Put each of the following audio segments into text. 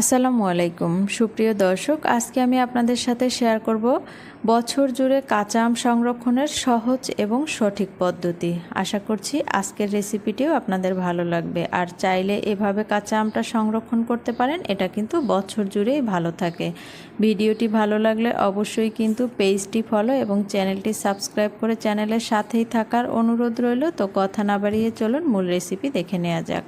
আসসালামু আলাইকুম। সুপ্রিয় দর্শক, আজকে আমি আপনাদের সাথে শেয়ার করব বছর জুড়ে কাঁচা আম সংরক্ষণের সহজ এবং সঠিক পদ্ধতি। আশা করছি আজকের রেসিপিটিও আপনাদের ভালো লাগবে। আর চাইলে এভাবে কাঁচা আমটা সংরক্ষণ করতে পারেন, এটা কিন্তু বছর জুড়েই ভালো থাকে। ভিডিওটি ভালো লাগলে অবশ্যই কিন্তু পেজটি ফলো এবং চ্যানেলটি সাবস্ক্রাইব করে চ্যানেলের সাথেই থাকার অনুরোধ রইল। তো কথা না বাড়িয়ে চলুন, মূল রেসিপি দেখে নেওয়া যাক।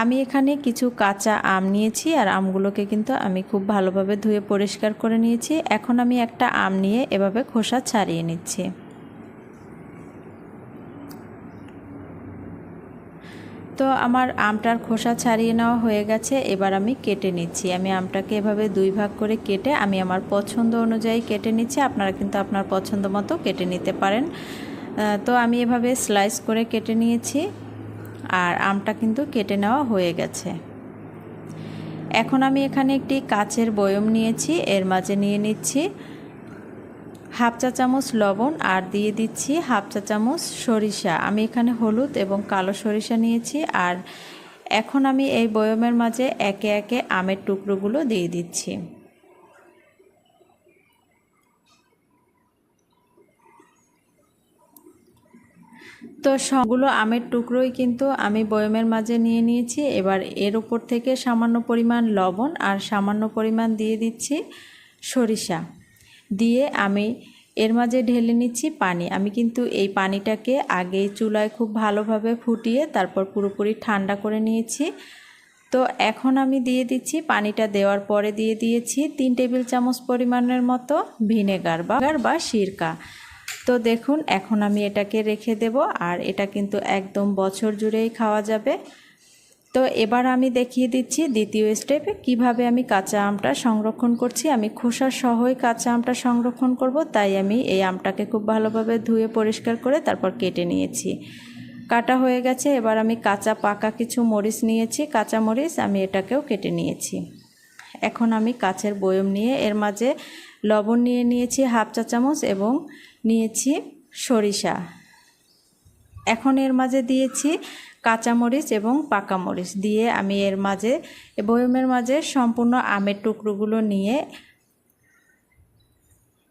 আমি এখানে কিছু কাঁচা আম নিয়েছি আর আমগুলোকে কিন্তু আমি খুব ভালোভাবে ধুয়ে পরিষ্কার করে নিয়েছি। এখন আমি একটা আম নিয়ে এভাবে খোসা ছাড়িয়ে নিচ্ছি। তো আমার আমটার খোসা ছাড়িয়ে নেওয়া হয়ে গেছে, এবার আমি কেটে নিচ্ছি। আমি আমটাকে এভাবে দুই ভাগ করে কেটে আমি আমার পছন্দ অনুযায়ী কেটে নিচ্ছি। আপনারা কিন্তু আপনার পছন্দ মতো কেটে নিতে পারেন। তো আমি এভাবে স্লাইস করে কেটে নিয়েছি। আর আমটা কিন্তু কেটে নেওয়া হয়ে গেছে। এখন আমি এখানে একটি কাচের বয়ম নিয়েছি, এর মাঝে নিয়ে নিচ্ছি হাফ চা চামচ লবণ আর দিয়ে দিচ্ছি হাফ চা চামচ সরিষা। আমি এখানে হলুদ এবং কালো সরিষা নিয়েছি আর এখন আমি এই বয়মের মাঝে একে একে আমের টুকরোগুলো দিয়ে দিচ্ছি। তো সবগুলো আমের টুকরোই কিন্তু আমি বয়মের মাঝে নিয়ে নিয়েছি। এবার এর উপর থেকে সামান্য পরিমাণ লবণ আর সামান্য পরিমাণ দিয়ে দিচ্ছি সরিষা। দিয়ে আমি এর মাঝে ঢেলে নিচ্ছি পানি। আমি কিন্তু এই পানিটাকে আগে চুলায় খুব ভালোভাবে ফুটিয়ে তারপর পুরোপুরি ঠান্ডা করে নিয়েছি। তো এখন আমি দিয়ে দিচ্ছি পানিটা দেওয়ার পরে দিয়ে দিয়েছি তিন টেবিল চামচ পরিমাণের মতো ভিনেগার বা সিরকা। তো দেখুন, এখন আমি এটাকে রেখে দেব আর এটা কিন্তু একদম বছর জুড়েই খাওয়া যাবে। তো এবার আমি দেখিয়ে দিচ্ছি দ্বিতীয় স্টেপে কীভাবে আমি কাঁচা আমটা সংরক্ষণ করছি। আমি খোসা সহই কাঁচা আমটা সংরক্ষণ করব, তাই আমি এই আমটাকে খুব ভালোভাবে ধুয়ে পরিষ্কার করে তারপর কেটে নিয়েছি। কাটা হয়ে গেছে, এবার আমি কাঁচা পাকা কিছু মরিচ নিয়েছি, কাঁচা মরিচ আমি এটাকেও কেটে নিয়েছি। এখন আমি কাছের বয়ম নিয়ে এর মাঝে লবণ নিয়ে নিয়েছি হাফ চা চামচ এবং নিয়েছি সরিষা। এখন এর মাঝে দিয়েছি কাঁচামরিচ এবং পাকা মরিচ দিয়ে আমি এর মাঝে, বয়মের মাঝে সম্পূর্ণ আমের টুকরোগুলো নিয়ে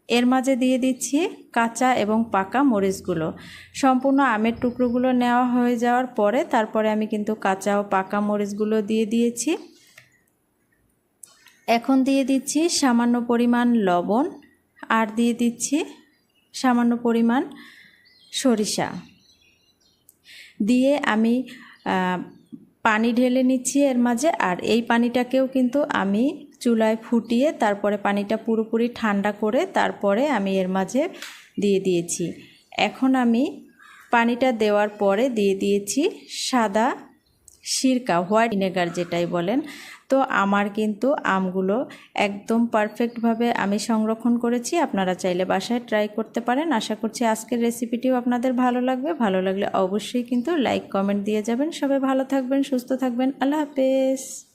এর মাঝে দিয়ে দিচ্ছি কাঁচা এবং পাকা মরিচগুলো। সম্পূর্ণ আমের টুকরোগুলো নেওয়া হয়ে যাওয়ার পরে তারপরে আমি কিন্তু কাঁচা ও পাকা মরিচগুলো দিয়ে দিয়েছি। এখন দিয়ে দিচ্ছি সামান্য পরিমাণ লবণ আর দিয়ে দিচ্ছি সামান্য পরিমাণ সরিষা। দিয়ে আমি পানি ঢেলে নিচ্ছি এর মাঝে আর এই পানিটাকেও কিন্তু আমি চুলায় ফুটিয়ে তারপরে পানিটা পুরোপুরি ঠান্ডা করে তারপরে আমি এর মাঝে দিয়ে দিয়েছি। এখন আমি পানিটা দেওয়ার পরে দিয়ে দিয়েছি সাদা সিরকা, হোয়াইট ভিনেগার যেটাই বলেন তো আমার কিন্তু আমগুলো একদম পারফেক্টভাবে আমি সংরক্ষণ করেছি। আপনারা চাইলে বাসায় ট্রাই করতে পারেন। আশা করছি আজকের রেসিপিটিও আপনাদের ভালো লাগবে। ভালো লাগলে অবশ্যই কিন্তু লাইক কমেন্ট দিয়ে যাবেন। সবাই ভালো থাকবেন, সুস্থ থাকবেন। আল্লাহ হাফেজ।